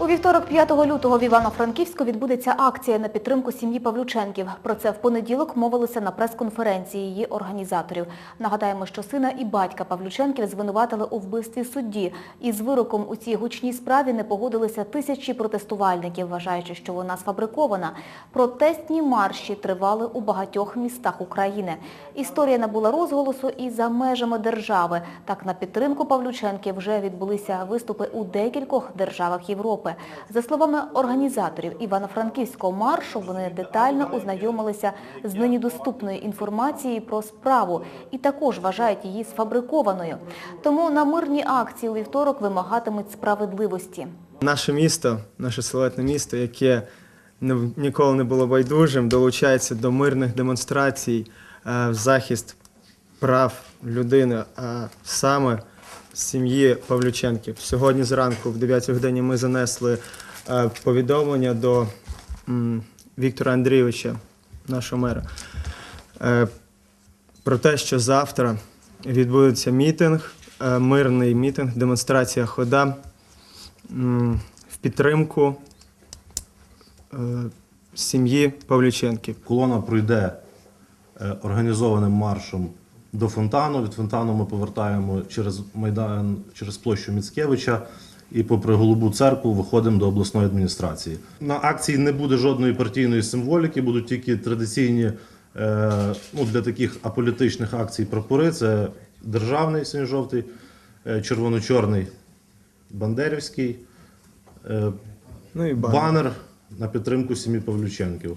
У вівторок 5 лютого в Івано-Франківську відбудеться акція на підтримку сім'ї Павлюченків. Про це в понеділок мовилося на прес-конференції її організаторів. Нагадаємо, що сина і батька Павлюченків звинуватили у вбивстві судді. І з вироком у цій гучній справі не погодилися тисячі протестувальників, вважаючи, що вона сфабрикована. Протестні марші тривали у багатьох містах України. Історія набула розголосу і за межами держави. Так, на підтримку Павлюченків вже відбулися виступи у декількох державах Європи. За словами організаторів Івано-Франківського маршу, вони детально ознайомилися з нині доступною інформацією про справу і також вважають її сфабрикованою. Тому на мирній акції у вівторок вимагатимуть справедливості. Наше місто, наше славетне місто, яке ніколи не було байдужим, долучається до мирних демонстрацій е, в захист прав людини, а саме сім'ї Павлюченків. Сьогодні зранку, в 9 годині, ми занесли е, повідомлення до Віктора Андрійовича, нашого мера, е, про те, що завтра відбудеться мітинг, е, мирний мітинг, демонстрація хода в підтримку сім'ї Павлюченків. Колона пройде організованим маршем до фонтану. Від фонтану ми повертаємо через майдан, через площу Міцкевича і попри Голубу церкву виходимо до обласної адміністрації. На акції не буде жодної партійної символіки, будуть тільки традиційні е, ну, для таких аполітичних акцій прапори. Це державний синьо-жовтий, е, червоно-чорний, бандерівський, е, Ну і банер. банер на підтримку сім'ї Павлюченків.